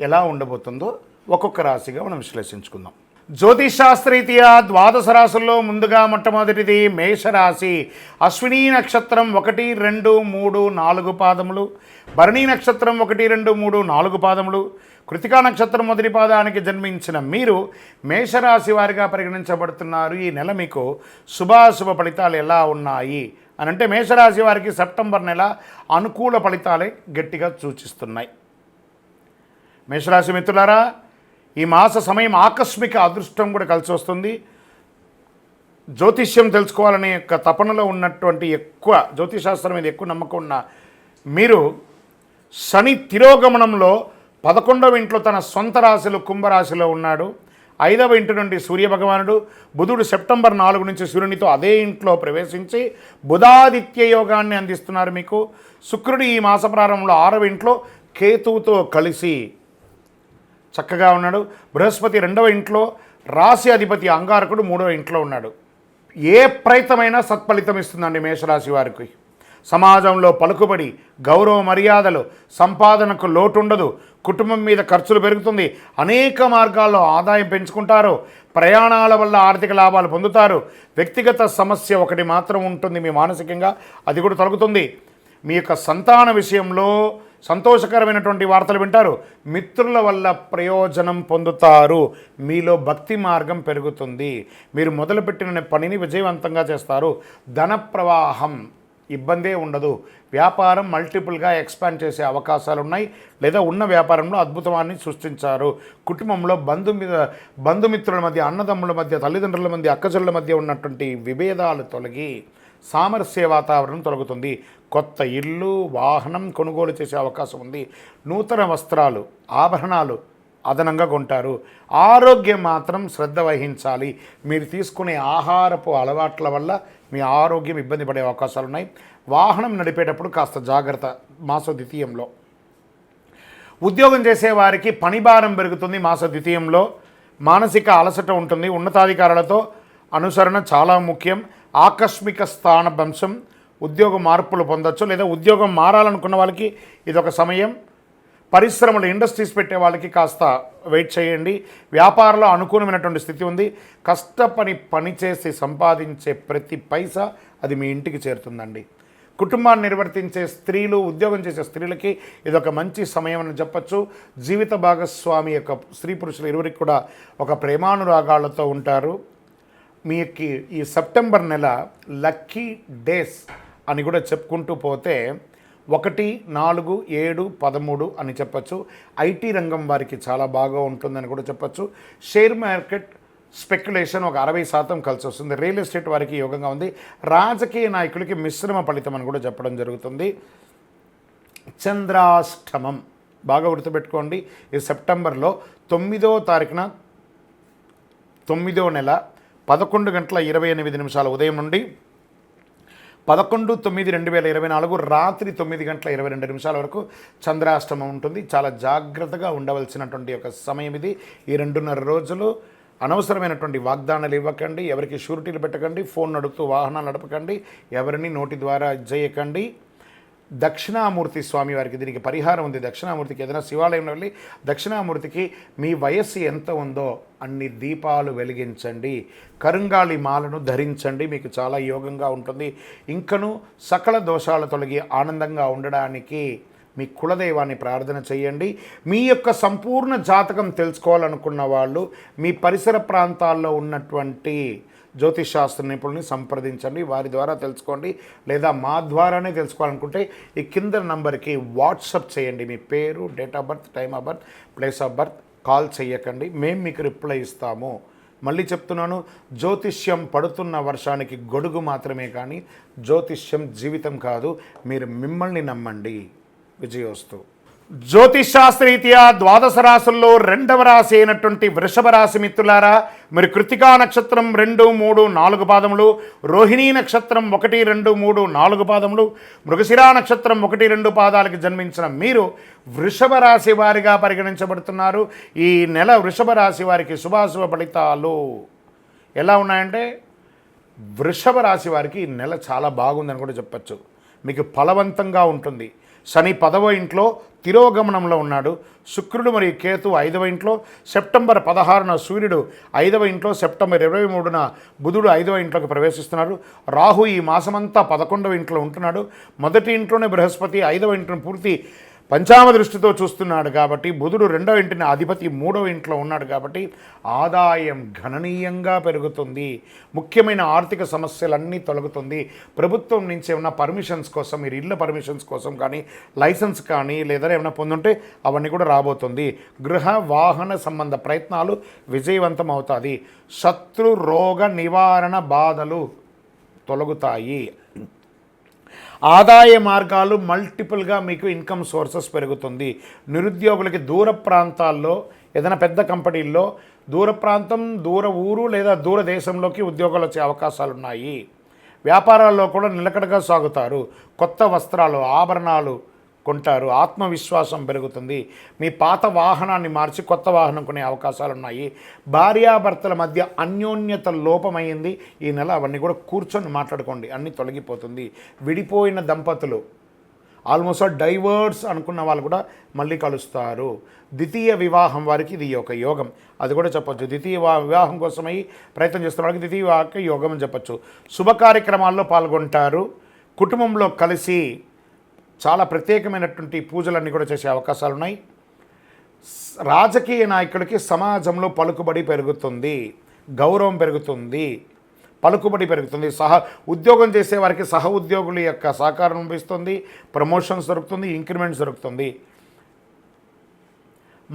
ఎలా ఉండబోతుందో ఒక్కొక్క రాశిగా మనం విశ్లేషించుకుందాం. జ్యోతిషాస్త్రరీత్యా ద్వాదశ రాశుల్లో ముందుగా మొట్టమొదటిది మేషరాశి. అశ్విని నక్షత్రం ఒకటి రెండు మూడు నాలుగు పాదములు. భరణి నక్షత్రం ఒకటి రెండు మూడు నాలుగు పాదములు. కృతికా నక్షత్రం మొదటి పాదానికి జన్మించిన మీరు మేషరాశి వారిగా పరిగణించబడుతున్నారు. ఈ నెల మీకు శుభాశుభ ఫలితాలు ఎలా ఉన్నాయి? అని అంటే మేషరాశి వారికి సెప్టెంబర్ నెల అనుకూల ఫలితాలే గట్టిగా సూచిస్తున్నాయి. మేషరాశి మిత్రులారా ఈ మాస సమయం ఆకస్మిక అదృష్టం కూడా కలిసి వస్తుంది. జ్యోతిష్యం తెలుసుకోవాలనే యొక్క తపనలో ఉన్నటువంటి ఎక్కువ జ్యోతిషాస్త్రం మీద ఎక్కువ నమ్మకం ఉన్న మీరు శని తిరోగమనంలో పదకొండవ ఇంట్లో తన సొంత రాశిలో కుంభరాశిలో ఉన్నాడు. ఐదవ ఇంటి నుండి సూర్యభగవానుడు బుధుడు సెప్టెంబర్ నాలుగు నుంచి సూర్యునితో అదే ఇంట్లో ప్రవేశించి బుధాదిత్య యోగాన్ని అందిస్తున్నారు మీకు. శుక్రుడు ఈ మాస ప్రారంభంలో ఆరవ ఇంట్లో కేతువుతో కలిసి చక్కగా ఉన్నాడు. బృహస్పతి రెండవ ఇంట్లో రాశి అధిపతి అంగారకుడు మూడవ ఇంట్లో ఉన్నాడు. ఏ ప్రయత్నమైనా సత్ఫలితం ఇస్తుందండి మేషరాశి వారికి. సమాజంలో పలుకుబడి గౌరవ మర్యాదలు సంపాదనకు లోటు ఉండదు కుటుంబం మీద ఖర్చులు పెరుగుతుంది అనేక మార్గాల్లో ఆదాయం పెంచుకుంటారు ప్రయాణాల వల్ల ఆర్థిక లాభాలు పొందుతారు వ్యక్తిగత సమస్య ఒకటి మాత్రం ఉంటుంది మీ మానసికంగా అది కూడా తొలగుతుంది. మీ యొక్క సంతాన విషయంలో సంతోషకరమైనటువంటి వార్తలు వింటారు. మిత్రుల వల్ల ప్రయోజనం పొందుతారు. మీలో భక్తి మార్గం పెరుగుతుంది. మీరు మొదలుపెట్టిన పనిని విజయవంతంగా చేస్తారు. ధన ప్రవాహం ఇబ్బందే ఉండదు. వ్యాపారం మల్టిపుల్గా ఎక్స్పాండ్ చేసే అవకాశాలు ఉన్నాయి లేదా ఉన్న వ్యాపారంలో అద్భుతమాన్ని సృష్టించారు. కుటుంబంలో బంధు మీద బంధుమిత్రుల మధ్య అన్నదమ్ముల మధ్య తల్లిదండ్రుల మధ్య అక్కచెల్ల మధ్య ఉన్నటువంటి విభేదాలు తొలగి సామరస్య వాతావరణం తొలగుతుంది. కొత్త ఇల్లు వాహనం కొనుగోలు చేసే అవకాశం ఉంది. నూతన వస్త్రాలు ఆభరణాలు అదనంగా కొంటారు. ఆరోగ్యం మాత్రం శ్రద్ధ వహించాలి. మీరు తీసుకునే ఆహారపు అలవాట్ల వల్ల మీ ఆరోగ్యం ఇబ్బంది పడే అవకాశాలు ఉన్నాయి. వాహనం నడిపేటప్పుడు కాస్త జాగ్రత్త. మాస ద్వితీయంలో ఉద్యోగం చేసేవారికి పనిభారం పని భారం పెరుగుతుంది మాస ద్వితీయంలో. మానసిక అలసట ఉంటుంది. ఉన్నతాధికారులతో అనుసరణ చాలా ముఖ్యం. ఆకస్మిక స్థాన భంశం ఉద్యోగ మార్పులు పొందొచ్చు లేదా ఉద్యోగం మారాలనుకున్న వాళ్ళకి ఇదొక సమయం. పరిశ్రమలు ఇండస్ట్రీస్ పెట్టే వాళ్ళకి కాస్త వెయిట్ చేయండి. వ్యాపారంలో అనుకూలమైనటువంటి స్థితి ఉంది. కష్టపని పని చేసి సంపాదించే ప్రతి పైసా అది మీ ఇంటికి చేరుతుందండి. కుటుంబాన్ని నిర్వర్తించే స్త్రీలు ఉద్యోగం చేసే స్త్రీలకి ఇదొక మంచి సమయం అని చెప్పచ్చు. జీవిత భాగస్వామి యొక్క స్త్రీ పురుషులు ఇరువురికి కూడా ఒక ప్రేమానురాగాలతో ఉంటారు. మీకు ఈ సెప్టెంబర్ నెల లక్కీ డేస్ అని కూడా చెప్పుకుంటూ పోతే ఒకటి నాలుగు ఏడు పదమూడు అని చెప్పచ్చు. ఐటీ రంగం వారికి చాలా బాగా ఉంటుందని కూడా చెప్పచ్చు. షేర్ మార్కెట్ స్పెక్యులేషన్ ఒక అరవై శాతం కలిసి వస్తుంది. రియల్ ఎస్టేట్ వారికి యోగంగా ఉంది. రాజకీయ నాయకులకి మిశ్రమ ఫలితం అని కూడా చెప్పడం జరుగుతుంది. చంద్రాష్టమం బాగా గుర్తుపెట్టుకోండి. ఈ సెప్టెంబర్లో తొమ్మిదో తారీఖున తొమ్మిదో నెల పదకొండు గంటల ఇరవై ఎనిమిది నిమిషాల ఉదయం నుండి పదకొండు తొమ్మిది రెండు వేల ఇరవై నాలుగు రాత్రి తొమ్మిది గంటల ఇరవై రెండు నిమిషాల వరకు చంద్రాష్టమం ఉంటుంది. చాలా జాగ్రత్తగా ఉండవలసినటువంటి ఒక సమయం ఇది. ఈ రెండున్నర రోజులు అనవసరమైనటువంటి వాగ్దానాలు ఇవ్వకండి. ఎవరికి షూరిటీలు పెట్టకండి. ఫోన్ నడుపుతూ వాహనాలు నడపకండి. ఎవరిని నోటి ద్వారా చేయకండి దక్షిణామూర్తి స్వామి వారికి దీనికి పరిహారం ఉంది. దక్షిణామూర్తికి ఏదైనా శివాలయంలో వెళ్ళి దక్షిణామూర్తికి మీ వయస్సు ఎంత ఉందో అన్ని దీపాలు వెలిగించండి. కరుంగాళి మాలను ధరించండి. మీకు చాలా యోగంగా ఉంటుంది. ఇంకను సకల దోషాలు తొలగి ఆనందంగా ఉండడానికి మీ కులదైవాన్ని ప్రార్థన చేయండి. మీ యొక్క సంపూర్ణ జాతకం తెలుసుకోవాలనుకున్న వాళ్ళు మీ పరిసర ప్రాంతాల్లో ఉన్నటువంటి జ్యోతిష్ శాస్త్ర నిపుణుల్ని సంప్రదించండి వారి ద్వారా తెలుసుకోండి లేదా మా ద్వారానే తెలుసుకోవాలనుకుంటే ఈ కింద నంబర్కి వాట్సప్ చేయండి. మీ పేరు date of birth time of birth place of birth call చేయకండి మేము మీకు రిప్లై ఇస్తాము. మళ్ళీ చెప్తున్నాను జ్యోతిష్యం పడుతున్న వర్షానికి గొడుగు మాత్రమే కానీ జ్యోతిష్యం జీవితం కాదు. మీరు మిమ్మల్ని నమ్మండి. విజయోస్తు. జ్యోతిషాస్త్రరీత్యా ద్వాదశ రాశుల్లో రెండవ రాశి అయినటువంటి వృషభ రాశి మిత్రులారా మరి కృతికా నక్షత్రం రెండు మూడు నాలుగు పాదములు రోహిణీ నక్షత్రం ఒకటి రెండు మూడు నాలుగు పాదములు మృగశిరా నక్షత్రం ఒకటి రెండు పాదాలకు జన్మించిన మీరు వృషభ రాశి వారిగా పరిగణించబడుతున్నారు. ఈ నెల వృషభ రాశి వారికి శుభాశుభ ఫలితాలు. ఎలా ఉన్నాయంటే వృషభ రాశి వారికి ఈ నెల చాలా బాగుందని కూడా చెప్పచ్చు. మీకు ఫలవంతంగా ఉంటుంది. శని పదవ ఇంట్లో తిరోగమనంలో ఉన్నాడు. శుక్రుడు మరియు కేతు ఐదవ ఇంట్లో సెప్టెంబర్ పదహారున సూర్యుడు ఐదవ ఇంట్లో సెప్టెంబర్ ఇరవై మూడున బుధుడు ఐదవ ఇంట్లోకి ప్రవేశిస్తున్నాడు. రాహు ఈ మాసమంతా పదకొండవ ఇంట్లో ఉంటున్నాడు. మొదటి ఇంట్లోనే బృహస్పతి ఐదవ ఇంట్లో పూర్తి పంచామ దృష్టితో చూస్తున్నాడు కాబట్టి బుధుడు రెండవ ఇంటిని అధిపతి మూడవ ఇంట్లో ఉన్నాడు కాబట్టి ఆదాయం గణనీయంగా పెరుగుతుంది. ముఖ్యమైన ఆర్థిక సమస్యలన్నీ తొలగుతుంది. ప్రభుత్వం నుంచి ఏమైనా పర్మిషన్స్ కోసం మీరు ఇళ్ళ పర్మిషన్స్ కోసం కానీ లైసెన్స్ కానీ లేదా ఏమైనా పొందుంటే అవన్నీ కూడా రాబోతుంది. గృహ వాహన సంబంధ ప్రయత్నాలు విజయవంతం అవుతుంది శత్రు రోగ నివారణ బాధలు తొలగుతాయి. ఆదాయ మార్గాలు మల్టిపుల్గా మీకు ఇన్కమ్ సోర్సెస్ పెరుగుతుంది. నిరుద్యోగులకి దూర ప్రాంతాల్లో ఏదైనా పెద్ద కంపెనీల్లో దూర ప్రాంతం దూర ఊరు లేదా దూర దేశంలోకి ఉద్యోగాలు వచ్చే అవకాశాలు ఉన్నాయి. వ్యాపారాల్లో కూడా నిలకడగా సాగుతారు. కొత్త వస్త్రాలు ఆభరణాలు కొంటారు. ఆత్మవిశ్వాసం పెరుగుతుంది. మీ పాత వాహనాన్ని మార్చి కొత్త వాహనం కొనే అవకాశాలు ఉన్నాయి భార్యాభర్తల మధ్య అన్యోన్యత లోపమైంది. ఈ నెల అవన్నీ కూడా కూర్చొని మాట్లాడుకోండి. అన్నీ తొలగిపోతుంది. విడిపోయిన దంపతులు ఆల్మోస్ట్ డైవర్స్ అనుకున్న వాళ్ళు కూడా మళ్ళీ కలుస్తారు. ద్వితీయ వివాహం వారికి ఇది ఒక యోగం. అది కూడా చెప్పొచ్చు. ద్వితీయ వా- వివాహం కోసమై ప్రయత్నం చేస్తున్న వాళ్ళకి ద్వితీయ వివాహ యోగం అని చెప్పొచ్చు. శుభ కార్యక్రమాల్లో పాల్గొంటారు. కుటుంబంలో కలిసి చాలా ప్రత్యేకమైనటువంటి పూజలన్నీ కూడా చేసే అవకాశాలు ఉన్నాయి రాజకీయ నాయకుడికి సమాజంలో పలుకుబడి పెరుగుతుంది గౌరవం పెరుగుతుంది పలుకుబడి పెరుగుతుంది. సహ ఉద్యోగం చేసే వారికి సహ ఉద్యోగుల యొక్క సహకారం లభిస్తుంది ప్రమోషన్స్ దొరుకుతుంది ఇంక్రిమెంట్స్ దొరుకుతుంది.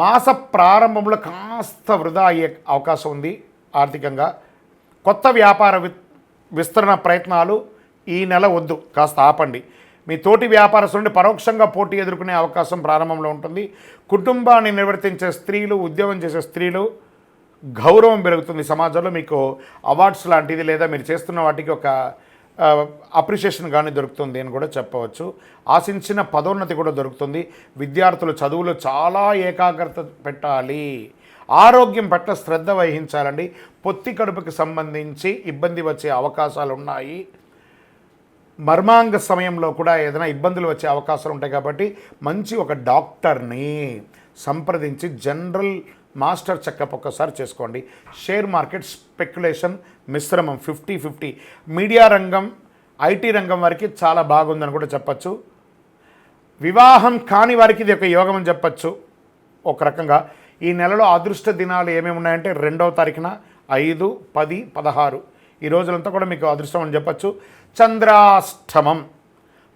మాస ప్రారంభంలో కాస్త వృధా అయ్యే అవకాశం ఉంది ఆర్థికంగా. కొత్త వ్యాపార విస్తరణ ప్రయత్నాలు ఈ నెల వద్దు కాస్త ఆపండి. మీ తోటి వ్యాపారస్తుల నుండి పరోక్షంగా పోటీ ఎదుర్కొనే అవకాశం ప్రారంభంలో ఉంటుంది. కుటుంబాన్ని నిర్వర్తించే స్త్రీలు ఉద్యోగం చేసే స్త్రీలు గౌరవం పెరుగుతుంది సమాజంలో. మీకు అవార్డ్స్ లాంటిది లేదా మీరు చేస్తున్న వాటికి ఒక అప్రిషియేషన్ కానీ దొరుకుతుంది అని కూడా చెప్పవచ్చు. ఆశించిన పదోన్నతి కూడా దొరుకుతుంది. విద్యార్థులు చదువులో చాలా ఏకాగ్రత పెట్టాలి. ఆరోగ్యం పట్ల శ్రద్ధ వహించాలండి. పొత్తి కడుపుకి సంబంధించి ఇబ్బంది వచ్చే అవకాశాలు ఉన్నాయి మర్మాంగ సమయంలో కూడా ఏదైనా ఇబ్బందులు వచ్చే అవకాశాలు ఉంటాయి కాబట్టి మంచి ఒక డాక్టర్ని సంప్రదించి జనరల్ మాస్టర్ చెకప్ ఒక్కసారి చేసుకోండి. షేర్ మార్కెట్ స్పెక్యులేషన్ మిశ్రమం ఫిఫ్టీ ఫిఫ్టీ. మీడియా రంగం ఐటీ రంగం వారికి చాలా బాగుందని కూడా చెప్పచ్చు. వివాహం కాని వారికి ఇది ఒక యోగం అని చెప్పచ్చు. ఒక రకంగా ఈ నెలలో అదృష్ట దినాలు ఏమేమి ఉన్నాయంటే రెండవ తారీఖున ఐదు పది పదహారు ఈ రోజులంతా కూడా మీకు అదృష్టం అని చెప్పచ్చు. చంద్రాష్టమం.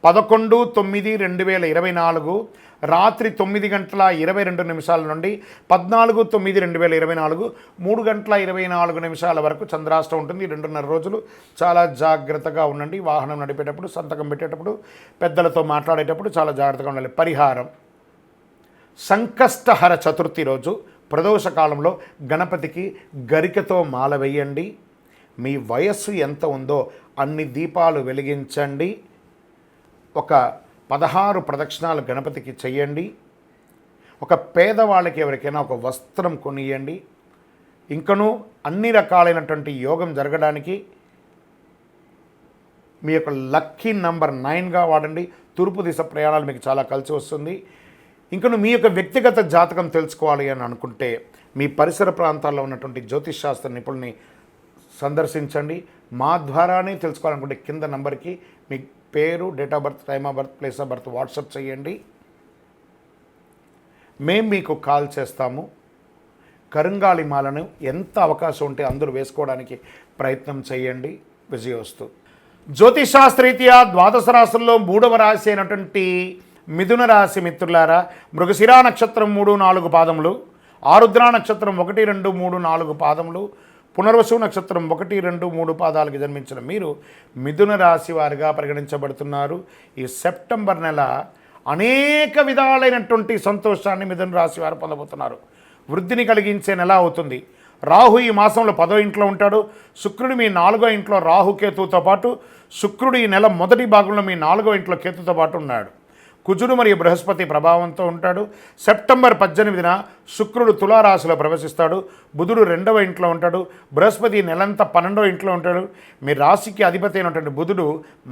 పదకొండు తొమ్మిది రెండు వేల ఇరవై నాలుగు రాత్రి తొమ్మిది గంటల ఇరవై రెండు నిమిషాల నుండి పద్నాలుగు తొమ్మిది రెండు వేల ఇరవై నాలుగు మూడు గంటల ఇరవై నాలుగు నిమిషాల వరకు చంద్రాష్టం ఉంటుంది. రెండున్నర రోజులు చాలా జాగ్రత్తగా ఉండండి. వాహనం నడిపేటప్పుడు సంతకం పెట్టేటప్పుడు పెద్దలతో మాట్లాడేటప్పుడు చాలా జాగ్రత్తగా ఉండాలి. పరిహారం. సంకష్టహర చతుర్థి రోజు ప్రదోష కాలంలో గణపతికి గరికతో మాల వేయండి. మీ వయస్సు ఎంత ఉందో అన్ని దీపాలు వెలిగించండి. ఒక పదహారు ప్రదక్షిణాలు గణపతికి చెయ్యండి. ఒక పేదవాళ్ళకి ఎవరికైనా ఒక వస్త్రం కొనియండి. ఇంకనూ అన్ని రకాలైనటువంటి యోగం జరగడానికి మీ యొక్క లక్కీ నంబర్ నైన్గా వాడండి. తూర్పు దిశ ప్రయాణాలు మీకు చాలా కలిసి వస్తుంది. ఇంకను మీ యొక్క వ్యక్తిగత జాతకం తెలుసుకోవాలి అని అనుకుంటే మీ పరిసర ప్రాంతాల్లో ఉన్నటువంటి జ్యోతిష్ శాస్త్ర నిపుణుల్ని సందర్శించండి. మా ద్వారానే తెలుసుకోవాలనుకుంటే కింద నంబర్కి మీ పేరు date of birth time of birth place of birth WhatsApp చేయండి. మేము మీకు కాల్ చేస్తాము. కరుంగాలి మాలను ఎంత అవకాశం ఉంటే అందరూ వేసుకోవడానికి ప్రయత్నం చేయండి. విజయోస్తు జ్యోతిషాస్త్రీత్యా ద్వాదశ రాశుల్లో మూడవ రాశి అయినటువంటి మిథున రాశి మిత్రులారా మృగశిరా నక్షత్రం మూడు నాలుగు పాదములు ఆరుద్ర నక్షత్రం ఒకటి రెండు మూడు నాలుగు పాదములు పునర్వసు నక్షత్రం ఒకటి రెండు మూడు పాదాలకు జన్మించిన మీరు మిథున రాశి వారిగా పరిగణించబడుతున్నారు. ఈ సెప్టెంబర్ నెల అనేక విధాలైనటువంటి సంతోషాన్ని మిథున రాశి వారు పొందబోతున్నారు. వృద్ధిని కలిగించే నెల అవుతుంది. రాహు ఈ మాసంలో పదో ఇంట్లో ఉంటాడు. శుక్రుడు మీ నాలుగో ఇంట్లో రాహు కేతువుతో పాటు శుక్రుడు ఈ నెల మొదటి భాగంలో మీ నాలుగో ఇంట్లో కేతుతో పాటు ఉన్నాడు. కుజుడు మరియు బృహస్పతి ప్రభావంతో ఉంటాడు. సెప్టెంబర్ పద్దెనిమిదిన శుక్రుడు తులారాశిలో ప్రవేశిస్తాడు. బుధుడు రెండవ ఇంట్లో ఉంటాడు. బృహస్పతి నెలంతా పన్నెండవ ఇంట్లో ఉంటాడు. మీ రాశికి అధిపతి అయినటువంటి బుధుడు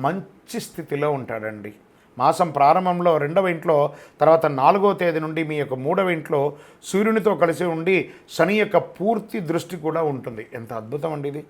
మంచి స్థితిలో ఉంటాడండి. మాసం ప్రారంభంలో రెండవ ఇంట్లో తర్వాత నాలుగో తేదీ నుండి మీ యొక్క మూడవ ఇంట్లో సూర్యునితో కలిసి ఉండి శని యొక్క పూర్తి దృష్టి కూడా ఉంటుంది. ఎంత అద్భుతం అండి ఇది.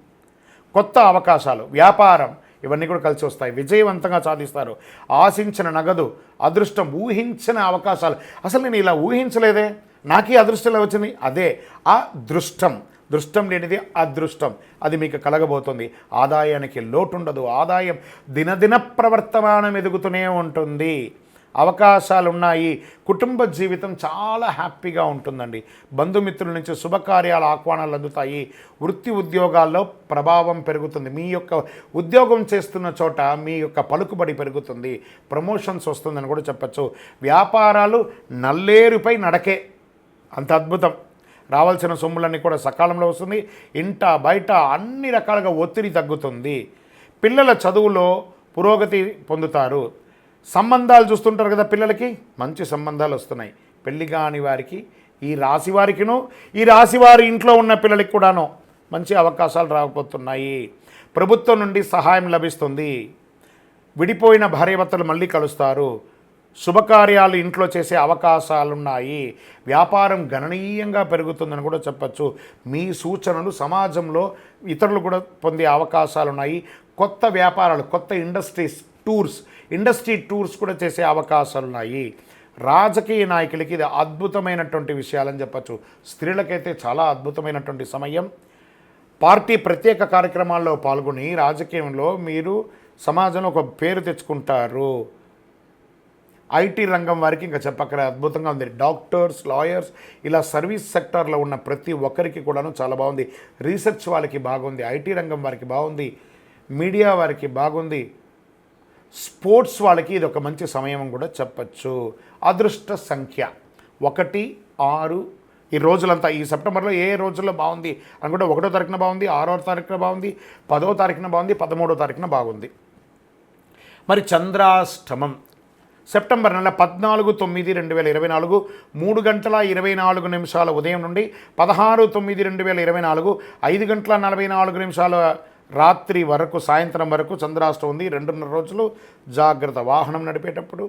కొత్త అవకాశాలు వ్యాపారం ఇవన్నీ కూడా కలిసి వస్తాయి. విజయవంతంగా సాధిస్తారు. ఆశించిన నగదు అదృష్టం ఊహించిన అవకాశాలు. అసలు నేను ఇలా ఊహించలేదే? నాకే అదృష్టం ఇలా వచ్చింది అదే. ఆ దృష్టం దృష్టం లేనిది అదృష్టం. అది మీకు కలగబోతుంది. ఆదాయానికి లోటుండదు. ఆదాయం దినదిన ప్రవర్తమానం ఎదుగుతూనే ఉంటుంది. అవకాశాలు ఉన్నాయి కుటుంబ జీవితం చాలా హ్యాపీగా ఉంటుందండి. బంధుమిత్రుల నుంచి శుభకార్యాల ఆహ్వానాలు అందుతాయి. వృత్తి ఉద్యోగాల్లో ప్రభావం పెరుగుతుంది. మీ యొక్క ఉద్యోగం చేస్తున్న చోట మీ యొక్క పలుకుబడి పెరుగుతుంది. ప్రమోషన్స్ వస్తుందని కూడా చెప్పచ్చు. వ్యాపారాలు నల్లేరుపై నడకే. అంత అద్భుతం. రావాల్సిన సొమ్ములన్నీ కూడా సకాలంలో వస్తుంది. ఇంట బయట అన్ని రకాలుగా ఒత్తిడి తగ్గుతుంది. పిల్లల చదువులో పురోగతి పొందుతారు. సంబంధాలు చూస్తుంటారు కదా పిల్లలకి? మంచి సంబంధాలు వస్తున్నాయి. పెళ్ళి కాని వారికి ఈ రాశి వారికిను ఈ రాశి వారి ఇంట్లో ఉన్న పిల్లలకి కూడాను మంచి అవకాశాలు రాకపోతున్నాయి ప్రభుత్వం నుండి సహాయం లభిస్తుంది. విడిపోయిన భార్యభర్తలు మళ్ళీ కలుస్తారు. శుభకార్యాలు ఇంట్లో చేసే అవకాశాలున్నాయి. వ్యాపారం గణనీయంగా పెరుగుతుందని కూడా చెప్పచ్చు. మీ సూచనలు సమాజంలో ఇతరులు కూడా పొందే అవకాశాలున్నాయి. కొత్త వ్యాపారాలు కొత్త ఇండస్ట్రీస్ టూర్స్ ఇండస్ట్రీ టూర్స్ కూడా చేసే అవకాశాలు ఉన్నాయి రాజకీయ నాయకులకి ఇది అద్భుతమైనటువంటి విషయాలని చెప్పచ్చు. స్త్రీలకైతే చాలా అద్భుతమైనటువంటి సమయం. పార్టీ ప్రత్యేక కార్యక్రమాల్లో పాల్గొని రాజకీయంలో మీరు సమాజంలో ఒక పేరు తెచ్చుకుంటారు. ఐటీ రంగం వారికి ఇంకా చెప్పక్కర అద్భుతంగా ఉంది. డాక్టర్స్ లాయర్స్ ఇలా సర్వీస్ సెక్టార్లో ఉన్న ప్రతి ఒక్కరికి కూడాను చాలా బాగుంది. రీసెర్చ్ వాళ్ళకి బాగుంది. ఐటీ రంగం వారికి బాగుంది. మీడియా వారికి బాగుంది. స్పోర్ట్స్ వాళ్ళకి ఇది ఒక మంచి సమయం కూడా చెప్పచ్చు. అదృష్ట సంఖ్య. ఒకటి ఆరు ఈ రోజులంతా ఈ సెప్టెంబర్లో ఏ రోజుల్లో బాగుంది అనుకుంటే ఒకటో తారీఖున బాగుంది ఆరో తారీఖున బాగుంది పదో తారీఖున బాగుంది పదమూడో తారీఖున బాగుంది. మరి చంద్రాష్టమం. సెప్టెంబర్ నెల పద్నాలుగు తొమ్మిది రెండు వేల ఇరవై నాలుగు మూడు గంటల ఇరవై నాలుగు నిమిషాల ఉదయం నుండి పదహారు తొమ్మిది రెండు వేల ఇరవై నాలుగు ఐదు గంటల నలభై నాలుగు నిమిషాల రాత్రి వరకు సాయంత్రం వరకు చంద్రాష్టం ఉంది. రెండున్నర రోజులు జాగ్రత్త. వాహనం నడిపేటప్పుడు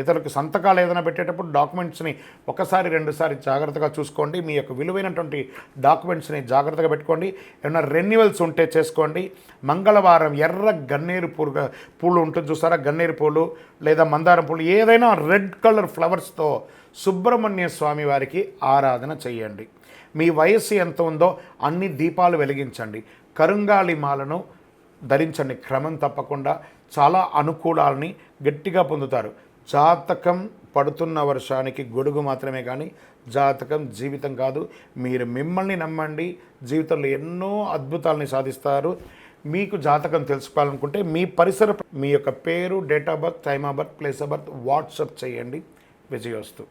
ఇతరులకు సంతకాలు ఏదైనా పెట్టేటప్పుడు డాక్యుమెంట్స్ని ఒకసారి రెండుసారి జాగ్రత్తగా చూసుకోండి. మీ యొక్క విలువైనటువంటి డాక్యుమెంట్స్ని జాగ్రత్తగా పెట్టుకోండి. ఏమైనా రెన్యువల్స్ ఉంటే చేసుకోండి. మంగళవారం ఎర్ర గన్నేరు పూలు పూలు ఉంటుంది చూసారా? గన్నేరు పూలు లేదా మందారం పూలు ఏదైనా రెడ్ కలర్ ఫ్లవర్స్తో సుబ్రహ్మణ్య స్వామి వారికి ఆరాధన చేయండి. మీ వయస్సు ఎంత ఉందో అన్ని దీపాలు వెలిగించండి. కరుంగాలి మాలను ధరించండి క్రమం తప్పకుండా. చాలా అనుకూలాలని గట్టిగా పొందుతారు. జాతకం పడుతున్న వర్షానికి గొడుగు మాత్రమే కానీ జాతకం జీవితం కాదు. మీరు మిమ్మల్ని నమ్మండి. జీవితంలో ఎన్నో అద్భుతాలని సాధిస్తారు. మీకు జాతకం తెలుసుకోవాలనుకుంటే మీ పరిసర మీ యొక్క పేరు date of birth time of birth place of birth WhatsApp చేయండి. విజయోస్తు